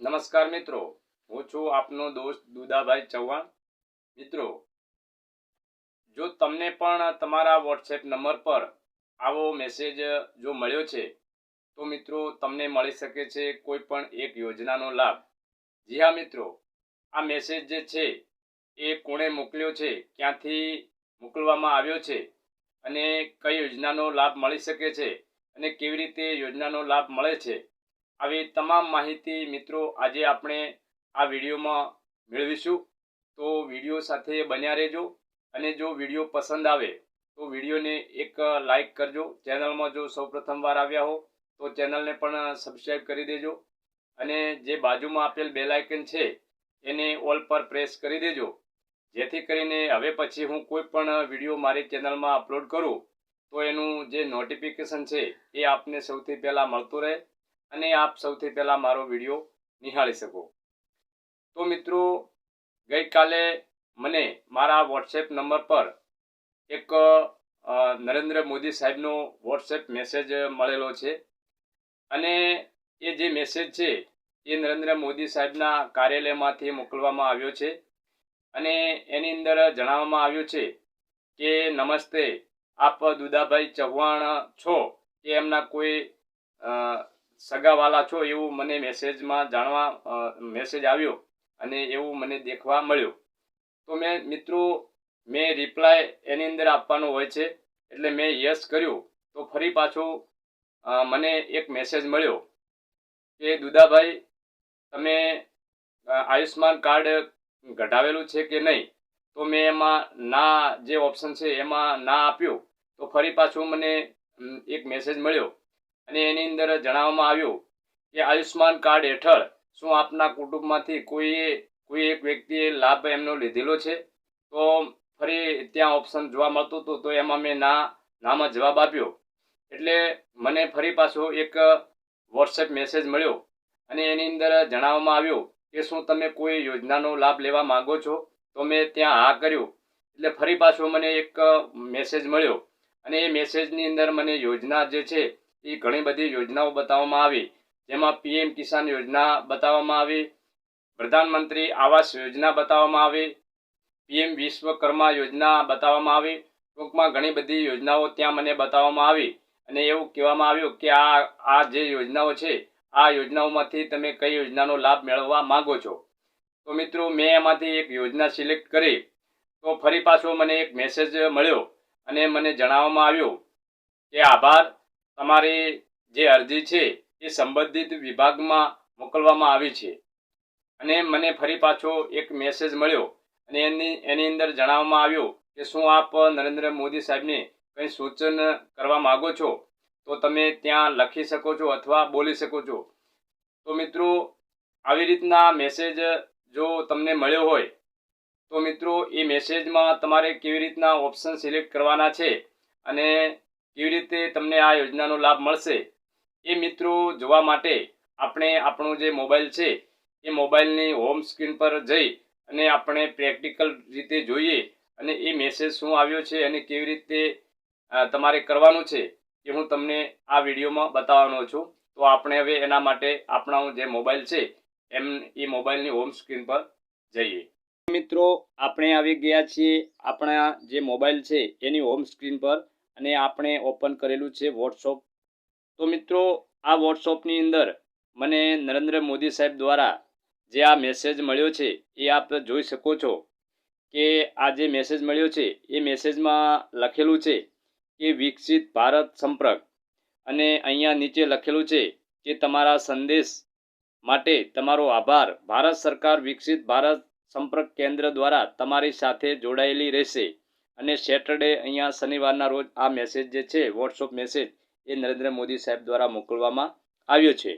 નમસ્કાર મિત્રો, હું છું આપનો દોસ્ત દુદાભાઈ ચૌહાણ. મિત્રો, જો તમને પણ તમારા વોટ્સએપ નંબર પર આવો મેસેજ જો મળ્યો છે, તો મિત્રો તમને મળી શકે છે કોઈ પણ એક યોજનાનો લાભ. જી હા મિત્રો, આ મેસેજ જે છે એ કોણે મોકલ્યો છે, ક્યાંથી મોકલવામાં આવ્યો છે અને કઈ યોજનાનો લાભ મળી શકે છે અને કેવી રીતે યોજનાનો લાભ મળે છે આવી તમામ માહિતી મિત્રો આજે આપણે આ વિડીયોમાં મેળવીશું. તો વીડિયો સાથે બન્યા રહેજો અને જો વીડિયો પસંદ આવે તો વિડીયોને એક લાઇક કરજો. ચેનલમાં જો સૌ પ્રથમવાર આવ્યા હો તો ચેનલને પણ સબસ્ક્રાઈબ કરી દેજો અને જે બાજુમાં આપેલ બેલ આઇકન છે એને ઓલ પર પ્રેસ કરી દેજો. જેથી કરીને હવે પછી હું કોઈ પણ વીડિયો મારી ચેનલમાં અપલોડ કરું તો એનું જે નોટિફિકેશન છે એ આપને સૌથી પહેલાં મળતું રહે. અને આપ સૌથી પહેલાં મારો વીડિયો નિહાળી શકો. તો મિત્રો, ગઈકાલે મને મારા વોટ્સએપ નંબર પર એક નરેન્દ્ર મોદી સાહેબનો વોટ્સએપ મેસેજ મળેલો છે. અને એ જે મેસેજ છે, એ નરેન્દ્ર મોદી સાહેબના કાર્યાલયમાંથી મોકલવામાં આવ્યો છે. અને એની અંદર જણાવવામાં આવ્યું છે કે, નમસ્તે, આપ દુદાભાઈ ચૌહાણ છો કે એમના કોઈ સગાવાલા છો એવું મને મેસેજમાં જાણવા મેસેજ આવ્યો અને એવું મને દેખવા મળ્યું. તો મેં, મિત્રો, મેં રિપ્લાય એની અંદર આપવાનો હોય છે, એટલે મેં યસ કર્યું. તો ફરી પાછું મને એક મેસેજ મળ્યો કે, દુદાભાઈ, તમે આયુષ્યમાન કાર્ડ ઘટાવેલું છે કે નહીં? તો મેં એમાં ના, જે ઓપ્શન છે એમાં ના આપ્યું. તો ફરી પાછું મને એક મેસેજ મળ્યો અને એની અંદર જણાવવામાં આવ્યું કે આયુષ્માન કાર્ડ હેઠળ શું આપના કુટુંબમાંથી કોઈએ કોઈ એક વ્યક્તિએ લાભ એમનો લીધેલો છે? તો ફરી ત્યાં ઓપ્શન જોવા મળતું હતું, તો એમાં મેં ના, નામાં જવાબ આપ્યો. એટલે મને ફરી પાછો એક વોટ્સએપ મેસેજ મળ્યો અને એની અંદર જણાવવામાં આવ્યું કે શું તમે કોઈ યોજનાનો લાભ લેવા માંગો છો? તો મેં ત્યાં હા કર્યું. એટલે ફરી પાછો મને એક મેસેજ મળ્યો અને એ મેસેજની અંદર મને યોજના જે છે એ ઘણી બધી યોજનાઓ બતાવવામાં આવી. જેમાં પીએમ કિસાન યોજના બતાવવામાં આવી, પ્રધાનમંત્રી આવાસ યોજના બતાવવામાં આવી, પીએમ વિશ્વકર્મા યોજના બતાવવામાં આવી, ટૂંકમાં ઘણી બધી યોજનાઓ ત્યાં મને બતાવવામાં આવી. અને એવું કહેવામાં આવ્યું કે આ આ જે યોજનાઓ છે, આ યોજનાઓમાંથી તમે કઈ યોજનાનો લાભ મેળવવા માંગો છો? તો મિત્રો, મેં એમાંથી એક યોજના સિલેક્ટ કરી. તો ફરી પાછો મને એક મેસેજ મળ્યો અને મને જણાવવામાં આવ્યું કે આભાર. તમારી જે અરજી છે એ સંબંધિત વિભાગમાં મોકલવામાં આવી છે. અને મને ફરી પાછો એક મેસેજ મળ્યો અને એની એની અંદર જણાવવામાં આવ્યું કે શું આપ નરેન્દ્ર મોદી સાહેબને કંઈ સૂચન કરવા માગો છો? તો તમે ત્યાં લખી શકો છો અથવા બોલી શકો છો. તો મિત્રો, આવી રીતના મેસેજ જો તમને મળ્યો હોય, તો મિત્રો, એ મેસેજમાં તમારે કેવી રીતના ઓપ્શન સિલેક્ટ કરવાના છે? અને કેવી રીતે તમને આ યોજનાનો લાભ મળશે એ મિત્રો જોવા માટે આપણે આપણો જે મોબાઈલ છે, એ મોબાઈલની હોમ સ્ક્રીન પર જઈ અને આપણે પ્રેક્ટિકલ રીતે જોઈએ અને એ મેસેજ શું આવ્યો છે અને કેવી રીતે તમારે કરવાનું છે એ હું તમને આ વિડીયોમાં બતાવવાનો છું. તો આપણે હવે એના માટે આપણો જે મોબાઈલ છે, એમ, એ મોબાઈલની હોમ સ્ક્રીન પર જઈએ. મિત્રો, આપણે આવી ગયા છીએ આપણા જે મોબાઈલ છે, એની હોમ સ્ક્રીન પર. અને આપણે ઓપન કરેલું છે વોટ્સઅપ તો મિત્રો, આ વોટ્સઅપની અંદર મને નરેન્દ્ર મોદી સાહેબ દ્વારા જે આ મેસેજ મળ્યો છે, એ આપ જોઈ શકો છો કે આ જે મેસેજ મળ્યો છે, એ મેસેજમાં લખેલું છે કે વિકસિત ભારત સંપર્ક. અને અહીંયા નીચે લખેલું છે કે તમારા સંદેશ માટે તમારો આભાર. ભારત સરકાર વિકસિત ભારત સંપર્ક કેન્દ્ર દ્વારા તમારી સાથે જોડાયેલી રહેશે. અને સેટરડે અહીંયા શનિવારના રોજ આ મેસેજ જે છે વોટ્સઅપ મેસેજ એ નરેન્દ્ર મોદી સાહેબ દ્વારા મોકલવામાં આવ્યો છે.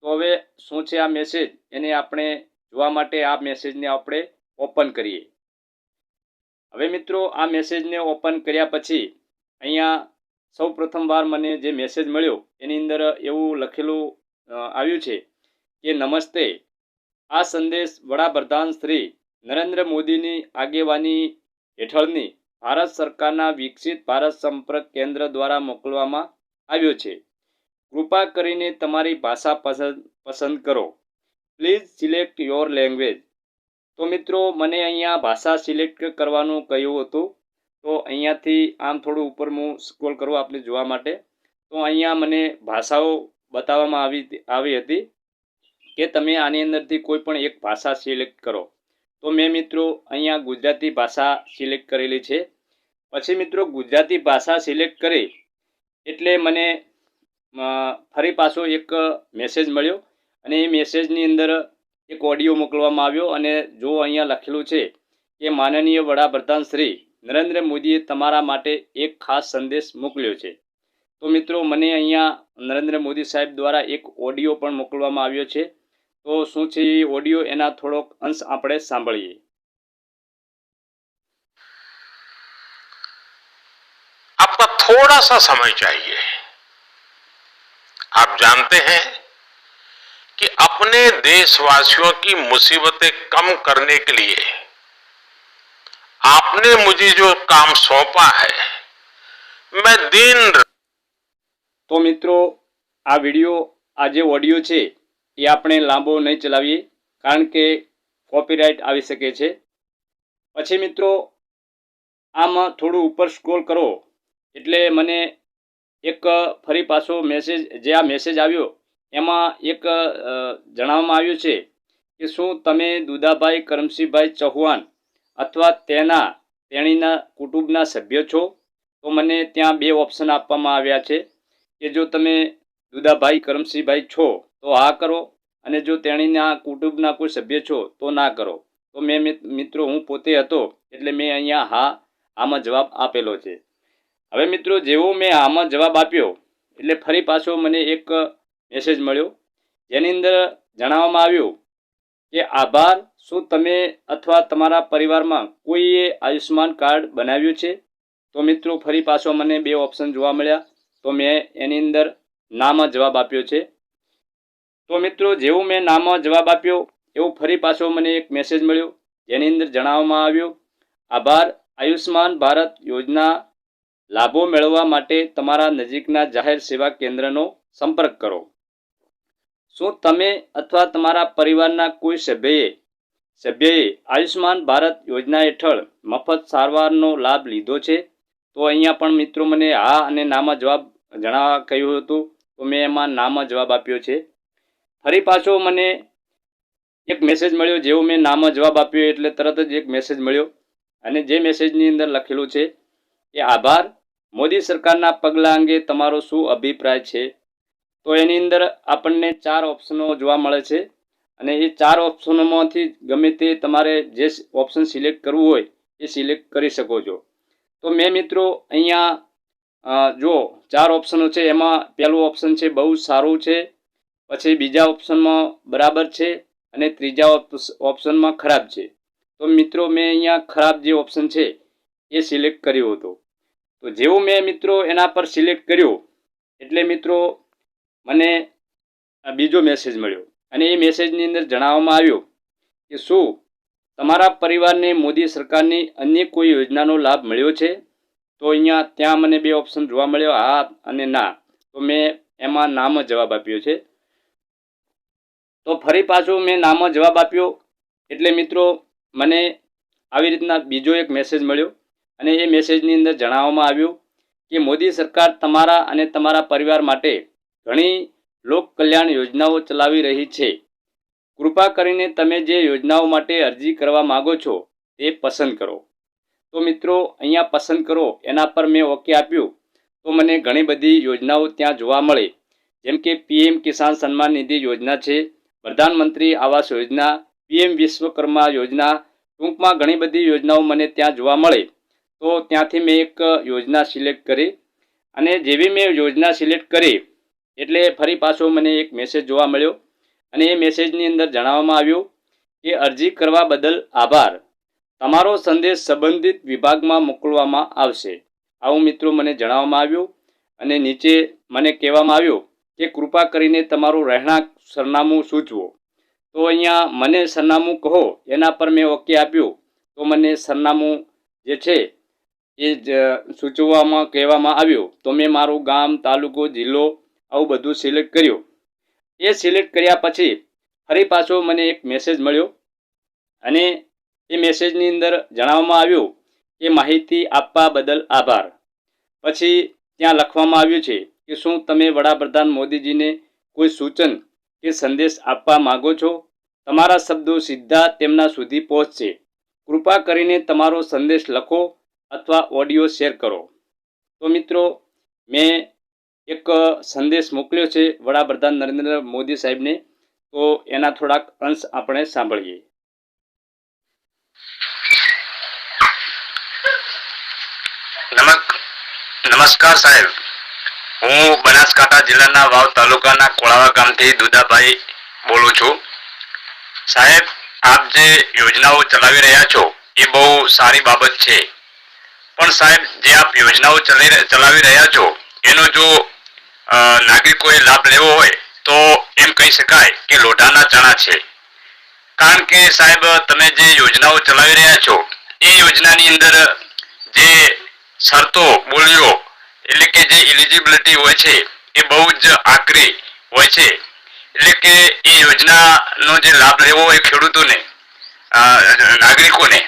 તો હવે શું છે આ મેસેજ એને આપણે જોવા માટે આ મેસેજને આપણે ઓપન કરીએ. હવે મિત્રો, આ મેસેજને ઓપન કર્યા પછી અહીંયા સૌ પ્રથમવાર મને જે મેસેજ મળ્યો, એની અંદર એવું લખેલું આવ્યું છે કે નમસ્તે, આ સંદેશ વડાપ્રધાન શ્રી નરેન્દ્ર મોદીની આગેવાની હેઠળની ભારત સરકારના વિકસિત ભારત સંપર્ક કેન્દ્ર દ્વારા મોકલવામાં આવ્યો છે. કૃપા કરીને તમારી ભાષા પસંદ પસંદ કરો. પ્લીઝ સિલેક્ટ યોર લેંગ્વેજ તો મિત્રો, મને અહીંયા ભાષા સિલેક્ટ કરવાનું કહ્યું હતું. તો અહીંયાથી આમ થોડું ઉપર હું સ્ક્રોલ કરું આપને જોવા માટે. તો અહીંયા મને ભાષાઓ બતાવવામાં આવી આવી હતી કે તમે આની અંદરથી કોઈ પણ એક ભાષા સિલેક્ટ કરો. તો મેં મિત્રો, અહીંયા ગુજરાતી ભાષા સિલેક્ટ કરેલી છે. પછી મિત્રો ગુજરાતી ભાષા સિલેક્ટ કરી એટલે મને ફરી પાછો એક મેસેજ મળ્યો અને એ મેસેજની અંદર એક ઓડિયો મોકલવામાં આવ્યો અને જો અહીંયા લખેલું છે કે માનનીય વડાપ્રધાન શ્રી નરેન્દ્ર મોદીએ તમારા માટે એક ખાસ સંદેશ મોકલ્યો છે. તો મિત્રો મને અહીંયા નરેન્દ્ર મોદી સાહેબ દ્વારા એક ઓડિયો પણ મોકલવામાં આવ્યો છે. તો શું છે એ ઓડિયો એના થોડોક અંશ આપણે સાંભળીએ. थोड़ा सा समय चाहिए आप जानते हैं कि अपने देशवासियों की मुसीबतें कम करने के लिए आपने मुझे जो काम सौंपा है मैं दिन તો મિત્રો આ વિડીયો આ જે ઓડિયો છે એ આપણે લાંબો નહીં ચલાવીએ કારણ કે કોપીરાઇટ આવી શકે છે પછી મિત્રો આમાં થોડું ઉપર સ્ક્રોલ કરો એટલે મને એક ફરી પાછો મેસેજ જે આ મેસેજ આવ્યો, એમાં એક જણાવવામાં આવ્યું છે કે શું તમે દુદાભાઈ કરમસિંહભાઈ ચૌહાણ અથવા તેના, તેણીના કુટુંબના સભ્ય છો? તો મને ત્યાં બે ઓપ્શન આપવામાં આવ્યા છે કે જો તમે દુદાભાઈ કરમસિંહભાઈ છો, તો હા કરો અને જો તેણીના કુટુંબના કોઈ સભ્ય છો, તો ના કરો. તો મેં મિત્રો, હું પોતે હતો એટલે મેં અહીંયા હા, આમાં જવાબ આપેલો છે. હવે મિત્રો, જેવો મેં આમાં જવાબ આપ્યો, એટલે ફરી પાછો મને એક મેસેજ મળ્યો, જેની અંદર જણાવવામાં આવ્યું કે, આભાર, શું તમે અથવા તમારા પરિવારમાં કોઈએ આયુષ્યમાન કાર્ડ બનાવ્યું છે? તો મિત્રો, ફરી પાછો મને બે ઓપ્શન જોવા મળ્યા. તો મેં એની અંદર નામાં જવાબ આપ્યો છે. તો મિત્રો, જેવું મેં નામાં જવાબ આપ્યો, એવું ફરી પાછો મને એક મેસેજ મળ્યો, જેની અંદર જણાવવામાં આવ્યું, આભાર આયુષ્માન ભારત યોજના લાભો મેળવવા માટે તમારા નજીકના જાહેર સેવા કેન્દ્રનો સંપર્ક કરો. શું તમે અથવા તમારા પરિવારના કોઈ સભ્યએ સભ્યએ આયુષ્માન ભારત યોજના હેઠળ મફત સારવારનો લાભ લીધો છે? તો અહીંયા પણ મિત્રો મને હા અને નામાં જવાબ જણાવવા કહ્યું હતું. તો મેં એમાં નામાં જવાબ આપ્યો છે. ફરી પાછો મને એક મેસેજ મળ્યો, જેવો મેં નામાં જવાબ આપ્યો, એટલે તરત જ એક મેસેજ મળ્યો. અને જે મેસેજની અંદર લખેલું છે કે આભાર. મોદી સરકારના પગલાં અંગે તમારો શું અભિપ્રાય છે? તો એની અંદર આપણને ચાર ઓપ્શનો જોવા મળે છે અને એ ચાર ઓપ્શનોમાંથી ગમે તે તમારે જે ઓપ્શન સિલેક્ટ કરવું હોય એ સિલેક્ટ કરી શકો છો. તો મેં મિત્રો અહીંયા જો ચાર ઓપ્શનો છે એમાં પહેલું ઓપ્શન છે બહુ સારું છે, પછી બીજા ઓપ્શનમાં બરાબર છે અને ત્રીજા ઓપ- ઓપ્શનમાં ખરાબ છે. તો મિત્રો મેં અહીંયા ખરાબ જે ઓપ્શન છે એ સિલેક્ટ કર્યો હતો. તો જેવું મેં મિત્રો એના પર સિલેક્ટ કર્યું, એટલે મિત્રો મને બીજો મેસેજ મળ્યો. અને એ મેસેજની અંદર જણાવવામાં આવ્યું કે શું તમારા પરિવારને મોદી સરકારની અન્ય કોઈ યોજનાનો લાભ મળ્યો છે? તો અહીંયા ત્યાં મને બે ઓપ્શન જોવા મળ્યો, હા અને ના. તો મેં એમાં નામ જવાબ આપ્યો છે. તો ફરી પાછું મેં નામ જવાબ આપ્યો, એટલે મિત્રો મને આવી રીતના બીજો એક મેસેજ મળ્યો. અને એ મેસેજની અંદર જણાવવામાં આવ્યું કે મોદી સરકાર તમારા અને તમારા પરિવાર માટે ઘણી લોક કલ્યાણ યોજનાઓ ચલાવી રહી છે. કૃપા કરીને તમે જે યોજનાઓ માટે અરજી કરવા માગો છો તે પસંદ કરો. તો મિત્રો, અહીંયા પસંદ કરો, એના પર મેં ઓકે આપ્યું. તો મને ઘણી બધી યોજનાઓ ત્યાં જોવા મળે. જેમ કે પીએમ કિસાન સન્માન નિધિ યોજના છે, પ્રધાનમંત્રી આવાસ યોજના, પીએમ વિશ્વકર્મા યોજના, ટૂંકમાં ઘણી બધી યોજનાઓ મને ત્યાં જોવા મળે. તો ત્યાંથી મેં એક યોજના સિલેક્ટ કરી અને જેવી મેં યોજના સિલેક્ટ કરી એટલે ફરી પાછો મને એક મેસેજ જોવા મળ્યો અને એ મેસેજની અંદર જણાવવામાં આવ્યું કે અરજી કરવા બદલ આભાર. તમારો સંદેશ સંબંધિત વિભાગમાં મોકલવામાં આવશે. આવું મિત્રો મને જણાવવામાં આવ્યું અને નીચે મને કહેવામાં આવ્યું કે કૃપા કરીને તમારું રહેણાંક સરનામું સૂચવો. તો અહીંયા મને સરનામું કહો, એના પર મેં ઓકે આપ્યું. તો મને સરનામું જે છે એ જ સૂચવવામાં, કહેવામાં આવ્યું. તો મેં મારું ગામ, તાલુકો, જિલ્લો આવું બધું સિલેક્ટ કર્યું. એ સિલેક્ટ કર્યા પછી ફરી પાછો મને એક મેસેજ મળ્યો. અને એ મેસેજની અંદર જણાવવામાં આવ્યું કે માહિતી આપવા બદલ આભાર. પછી ત્યાં લખવામાં આવ્યું છે કે શું તમે વડાપ્રધાન મોદીજીને કોઈ સૂચન કે સંદેશ આપવા માંગો છો? તમારા શબ્દો સીધા તેમના સુધી પહોંચશે. કૃપા કરીને તમારો સંદેશ લખો અથવા ઓડિયો શેર કરો. તો મિત્રો, મેં એક સંદેશ મોકલ્યો છે વડાપ્રધાન નરેન્દ્ર મોદી સાહેબને. તો એના થોડાક અંશ આપણે સાંભળીએ. નમસ્કાર સાહેબ. હું બનાસકાંઠા જિલ્લાના વાવ તાલુકાના કોળાવા ગામથી દુદાભાઈ બોલું છું. સાહેબ, આપ જે યોજનાઓ ચલાવી રહ્યા છો, એ બહુ સારી બાબત છે. પણ સાહેબ, જે આપ યોજનાઓ ચલાવી ચલાવી રહ્યા છો, એનો જો નાગરિકોએ લાભ લેવો હોય, તો એમ કહી શકાય કે લોઢાના ચણા છે. કારણ કે સાહેબ, તમે જે યોજનાઓ ચલાવી રહ્યા છો, એ યોજનાની અંદર જે શરતો બોલીઓ એટલે કે જે એલિજિબિલિટી હોય છે, એ બહુ જ આકરી હોય છે. એટલે કે એ યોજનાનો જે લાભ લેવો હોય ખેડૂતોને નાગરિકોને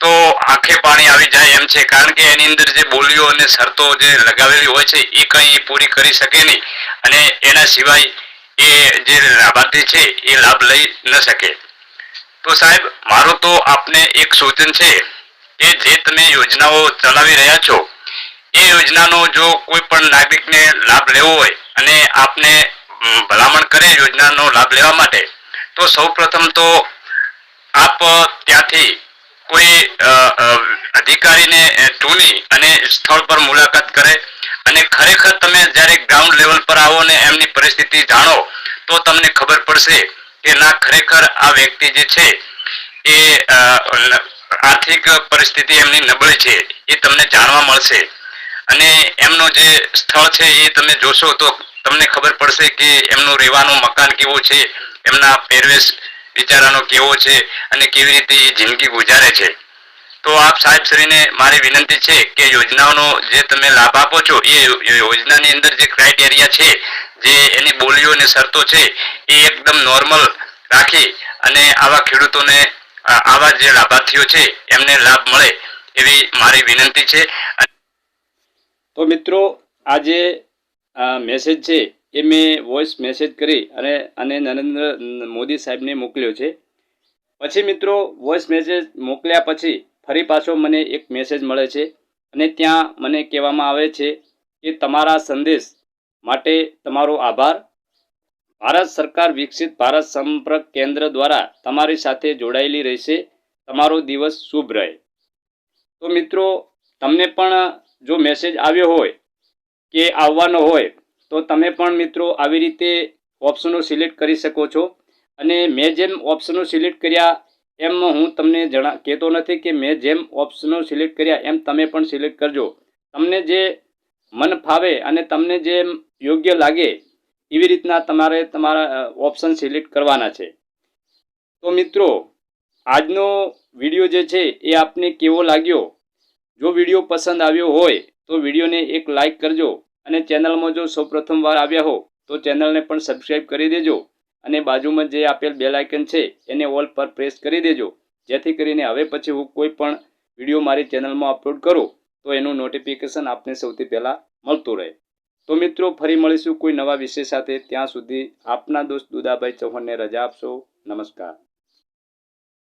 તો આંખે પાણી આવી જાય એમ છે. કારણ કે એની અંદર જે બોલીઓ અને શરતો જે લગાવેલી હોય છે, એ કંઈ પૂરી કરી શકે નહીં. અને એના સિવાય એ જે લાભાર્થી છે, એ લાભ લઈ ન શકે. તો સાહેબ, મારું તો આપને એક સૂચન છે કે જે તમે યોજનાઓ ચલાવી રહ્યા છો, એ યોજનાનો જો કોઈ પણ નાગરિકને લાભ લેવો હોય અને આપને ભલામણ કરે યોજનાનો લાભ લેવા માટે, તો સૌપ્રથમ તો આપ ત્યાંથી કોઈ અધિકારીને ચૂની અને સ્થળ પર મુલાકાત કરે અને ખરેખર તમે જ્યારે ગ્રાઉન્ડ લેવલ પર આવો ને એમની પરિસ્થિતિ જાણો, તો તમને ખબર પડશે કે ના, ખરેખર આ વ્યક્તિ જે છે, એ આર્થિક પરિસ્થિતિ એમની નબળી છે, એ તમને જાણવા મળશે. અને એમનો જે સ્થળ છે, એ તમે જોશો તો તમને ખબર પડશે કે એમનું રહેવાનું મકાન કેવું છે, એમના પહેરવેશ વિચારાનો કેવો છે અને કેવી રીતે એ જિંદગી ગુજારે છે? તો આપ સાહેબશ્રીને મારી વિનંતી છે કે યોજનાઓનો જે તમે લાભ આપો છો, એ યોજનાની અંદર જે ક્રાઇટેરિયા છે, જે એની બોલીઓ અને શરતો છે, એ એકદમ નોર્મલ રાખી અને આવા ખેડૂતોને આવા જે લાભાર્થીઓ છે, એમને લાભ મળે એવી મારી વિનંતી છે. તો મિત્રો આ જે આ મેસેજ છે એ મેં વોઇસ મેસેજ કરી અને અને નરેન્દ્ર મોદી સાહેબને મોકલ્યો છે. પછી મિત્રો વોઇસ મેસેજ મોકલ્યા પછી ફરી પાછો મને એક મેસેજ મળે છે અને ત્યાં મને કહેવામાં આવે છે કે તમારા સંદેશ માટે તમારો આભાર. ભારત સરકાર વિકસિત ભારત સંપર્ક કેન્દ્ર દ્વારા તમારી સાથે જોડાયેલી રહેશે. તમારો દિવસ શુભ રહે. તો મિત્રો, તમને પણ જો મેસેજ આવ્યો હોય કે આવવાનો હોય તો તમે પણ મિત્રો આવી રીતે ઓપ્શનો સિલેક્ટ કરી શકો છો. અને મેં જેમ ઓપ્શનો સિલેક્ટ કર્યા એમ હું તમને જણા, કહેતો નથી કે મેં જેમ ઓપ્શનો સિલેક્ટ કર્યા એમ તમે પણ સિલેક્ટ કરજો. તમને જે મન ફાવે અને તમને જે યોગ્ય લાગે એવી રીતના તમારે તમારા ઓપ્શન સિલેક્ટ કરવાના છે. તો મિત્રો, આજનો વીડિયો જે છે એ આપને કેવો લાગ્યો? જો વીડિયો પસંદ આવ્યો હોય તો વિડીયોને એક લાઈક કરજો. અને ચેનલમાં જો સૌપ્રથમ વાર આવ્યા હો, તો ચેનલને પણ સબસ્ક્રાઈબ કરી દેજો અને બાજુમાં જે આપેલ બેલ આઇકન છે, એને ઓલ પર પ્રેસ કરી દેજો. જેથી કરીને હવે પછી હું કોઈ પણ વીડિયો મારી ચેનલમાં અપલોડ કરું, તો એનું નોટિફિકેશન આપને સૌથી પહેલાં મળતું રહે. તો મિત્રો, ફરી મળીશું કોઈ નવા વિષય સાથે. ત્યાં સુધી આપના દોસ્ત દુદાભાઈ ચૌહાણને રજા આપશો. નમસ્કાર.